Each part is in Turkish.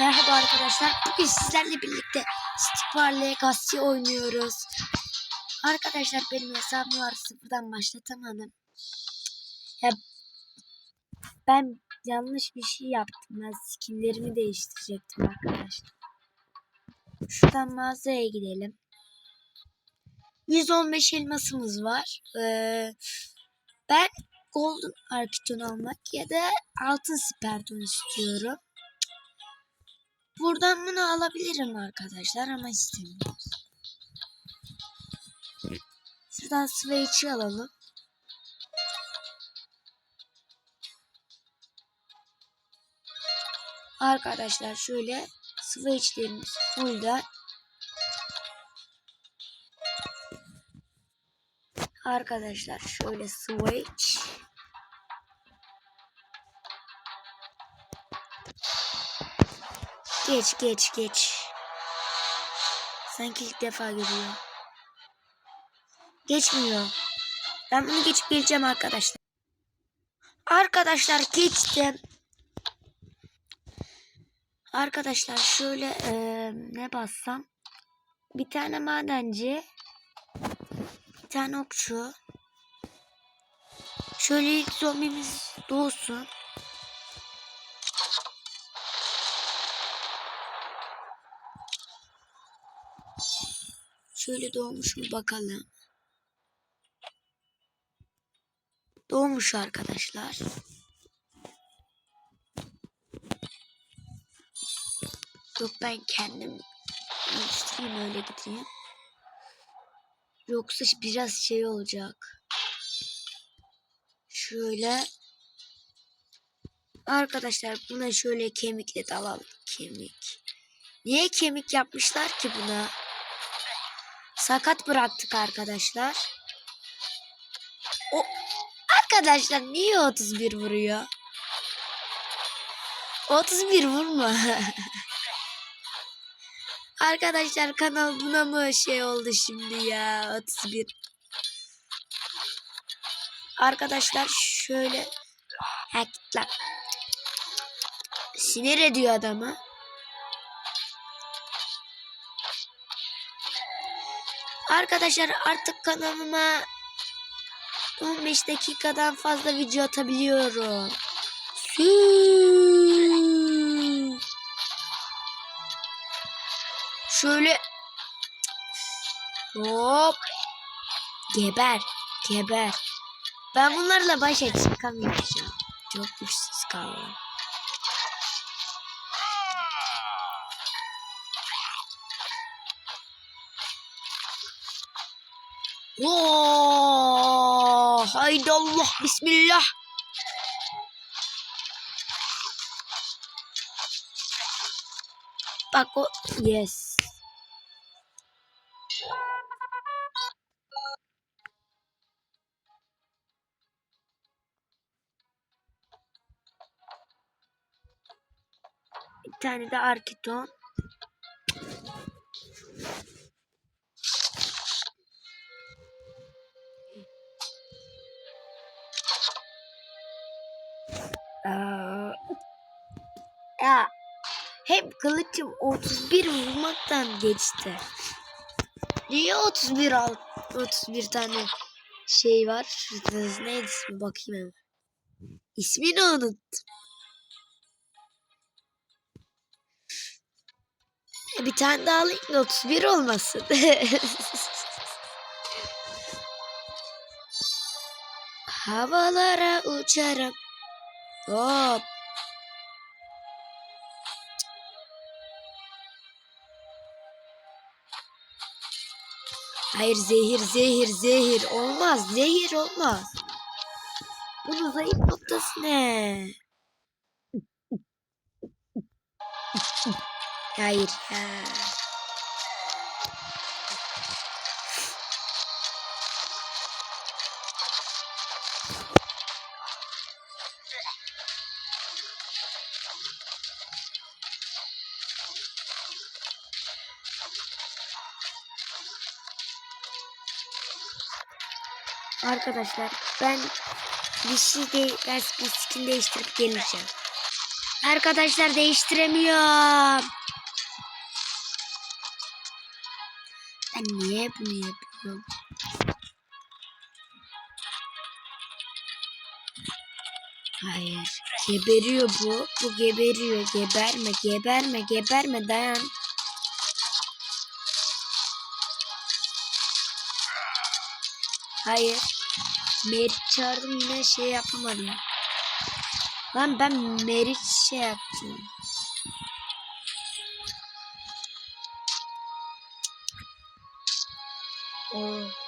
Merhaba arkadaşlar. Bugün sizlerle birlikte Stipar Legacy oynuyoruz. Arkadaşlar benim hesabım var. Sıfırdan başlatamadım. Ya ben yanlış bir şey yaptım. Ben skinlerimi değiştirecektim arkadaşlar. Şuradan mağazaya gidelim. 115 elmasımız var. Ee, ben Golden Arkiton almak ya da Altın Sperton istiyorum. Buradan bunu alabilirim arkadaşlar ama istemiyorum. Şuradan Switch'i alalım. Arkadaşlar şöyle Switch'lerimiz full'da. Arkadaşlar şöyle Switch. Geç geç geç. Sanki ilk defa görüyor. Geçmiyor. Ben bunu geçip geleceğim arkadaşlar. Arkadaşlar geçtim. Arkadaşlar şöyle eee, ne bassam. Bir tane madenci. Bir tane okçu. Şöyle ilk zombimiz doğsun. Şöyle doğmuş mu bakalım. Doğmuş arkadaşlar. Yok ben kendim geliştireyim öyle gideyim. Yoksa biraz şey olacak. Şöyle. Arkadaşlar buna şöyle kemikle dalalım. Kemik. Niye kemik yapmışlar ki buna? Sakat bıraktık arkadaşlar. O arkadaşlar niye 31 vuruyor? 31 vurma. arkadaşlar kanal buna mı şey oldu şimdi ya 31. Arkadaşlar şöyle lan. Sinir ediyor adamı. Arkadaşlar artık kanalıma 15 dakikadan fazla video atabiliyorum. Şöyle hop geber geber. Ben bunlarla başa çıkamayacağım. Çok güçsüz kaldım. Oo, haydi Allah bismillah. Bak o yes. Bir tane de arkiton. Hep kılıcım 31 vurmaktan geçti. Niye 31 al 31 tane şey var? Şurada neydi ismi bakayım hemen. İsmini unuttum. Bir tane daha alayım da 31 olmasın. Havalara uçarım. Hop. Hayır zehir zehir zehir olmaz zehir olmaz. Bunun zayıf noktası ne? Hayır ya. Arkadaşlar ben bir şey de ben skin değiştirip geleceğim. Arkadaşlar değiştiremiyorum. Ben niye bunu yapıyorum? Hayır. Geberiyor bu. Bu geberiyor. Geberme, geberme, geberme. Dayan. Hayır. Merit çağırdım yine şey yapamadım. Lan ben Merit şey yaptım. Oo.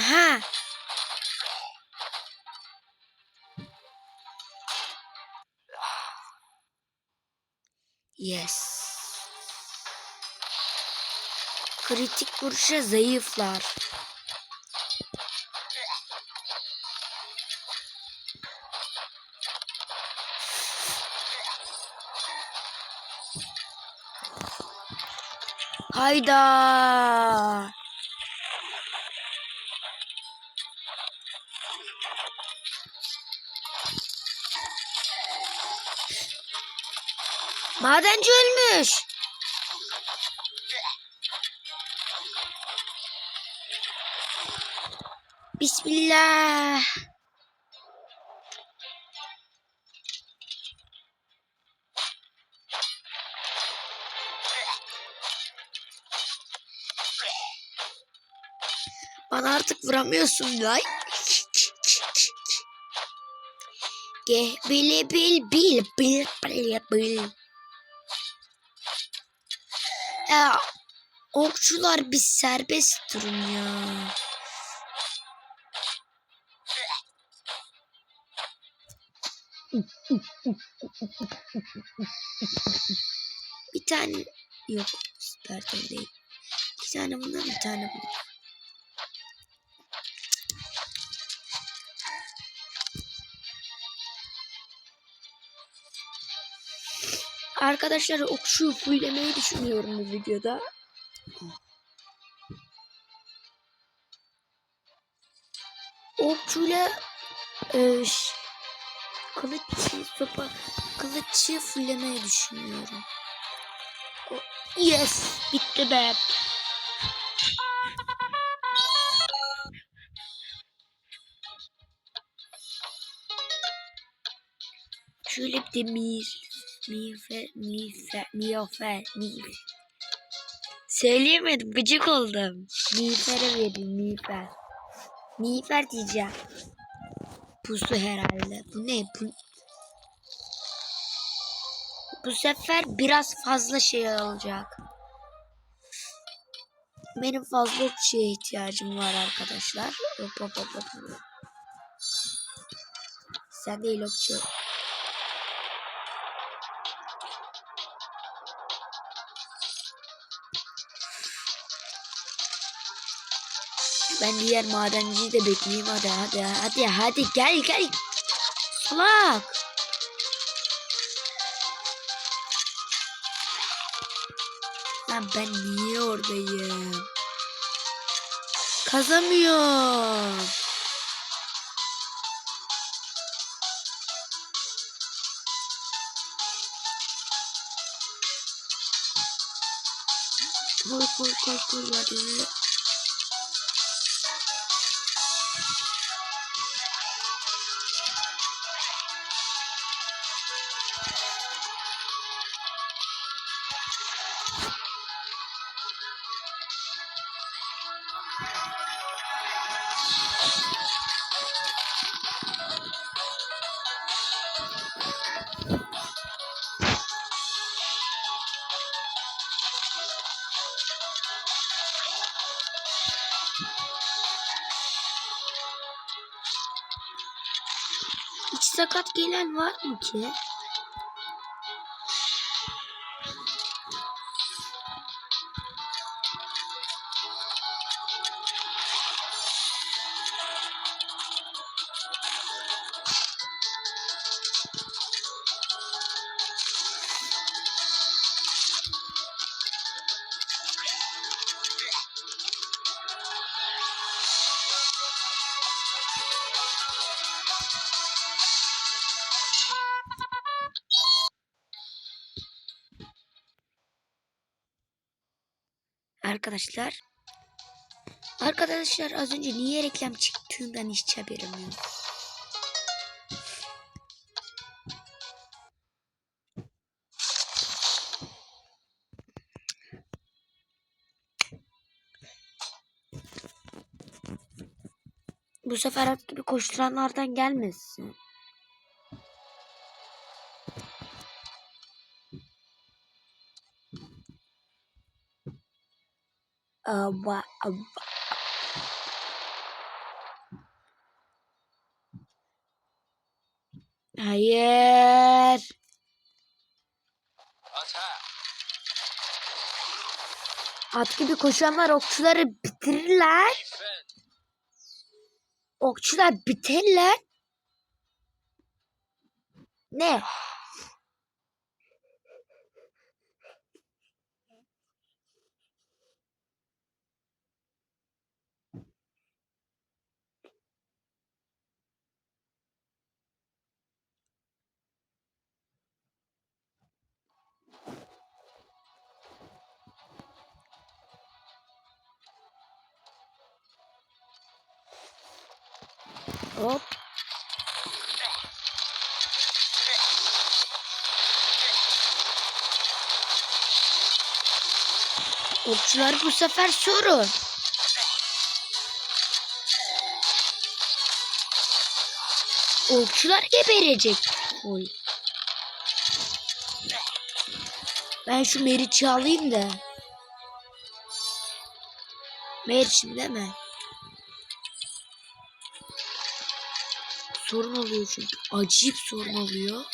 Aha. Yes. Kritik vuruşa zayıflar. Hayda. Madenci ölmüş. Bismillah. Bana artık vuramıyorsun lan. Ge bil bil bil bil bil bil. Ya okçular bir serbest durun ya. Bir tane yok süper değil. Bir tane bundan bir tane bundan. Arkadaşlar okçuyu fulllemeyi düşünüyorum bu videoda. Okçuyla e, ş- kılıç sopa kılıçı fulllemeyi düşünüyorum. Yes bitti be. Şöyle bir de mir, mife, mife, miyofer, mife. Söyleyemedim, gıcık oldum. Miğfere vereyim, miğfer. Miğfer diyeceğim. Pusu herhalde. Bu ne? Bu... Bu sefer biraz fazla şey olacak. Benim fazla okçuya ihtiyacım var arkadaşlar. Hop hop hop hop. Sen değil okçu. Ben diğer madenciyi de bekleyeyim hadi hadi hadi hadi gel gel. Salak. Lan ben niye oradayım? Kazamıyorum. Koy koy koy koy hadi. Sakat gelen var mı ki? Arkadaşlar. Arkadaşlar az önce niye reklam çıktığından hiç haberim yok. Bu sefer at gibi koşturanlardan gelmesin. Hayır. At gibi koşanlar okçuları bitirirler. Okçular biterler. Ne? Hop. Okçular bu sefer sorun. Okçular geberecek. Oy. Ben şu Meriç'i alayım da. Meriç'im değil mi? Sorun oluyor çünkü. Acayip sorun oluyor.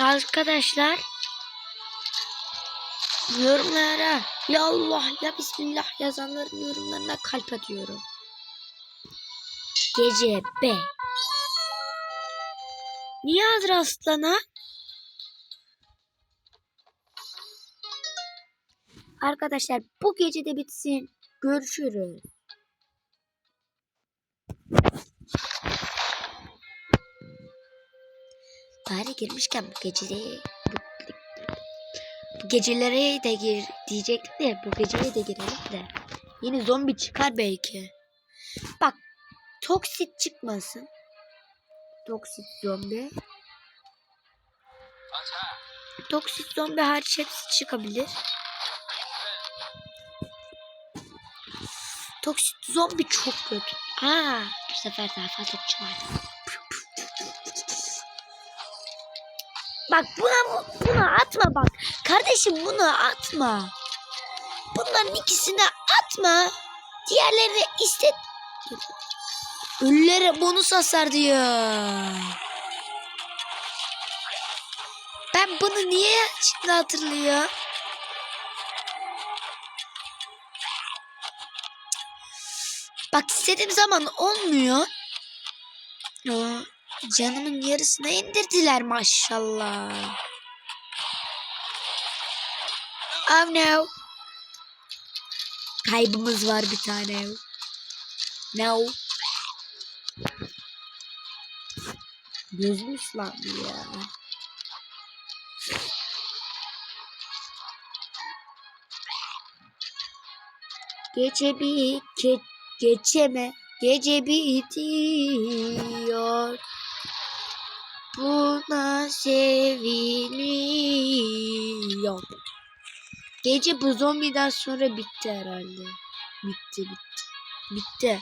Arkadaşlar yorumlara ya Allah ya Bismillah yazanların yorumlarına kalp atıyorum. Gece B. Niye Azra Aslan'a? Arkadaşlar bu gece de bitsin. Görüşürüz. Bari girmişken bu gece de bu, bu gecelere de gir diyecektim de bu geceye de girelim de. Yeni zombi çıkar belki. Bak toksit çıkmasın. Toksit zombi. Toksit zombi hariç hepsi çıkabilir. Toksit zombi çok kötü. Aa, bu sefer daha fazla çıkar. Bak buna buna atma bak. Kardeşim bunu atma. Bunların ikisini atma. Diğerleri iste Ölülere bonus hasar diyor. Ben bunu niye şimdi hatırlıyor? Bak istediğim zaman olmuyor. Aa, canımın yarısına indirdiler maşallah. Oh no. Kaybımız var bir tane. No. Gözüm ıslandı ya. Gece bir ke geçeme. Gece bitiyor. Buna seviniyor. Gece bu zombiden sonra bitti herhalde. Bitti bitti. Bitti.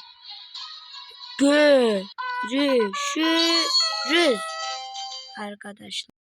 Görüşürüz. Görüşürüz. Arkadaşlar.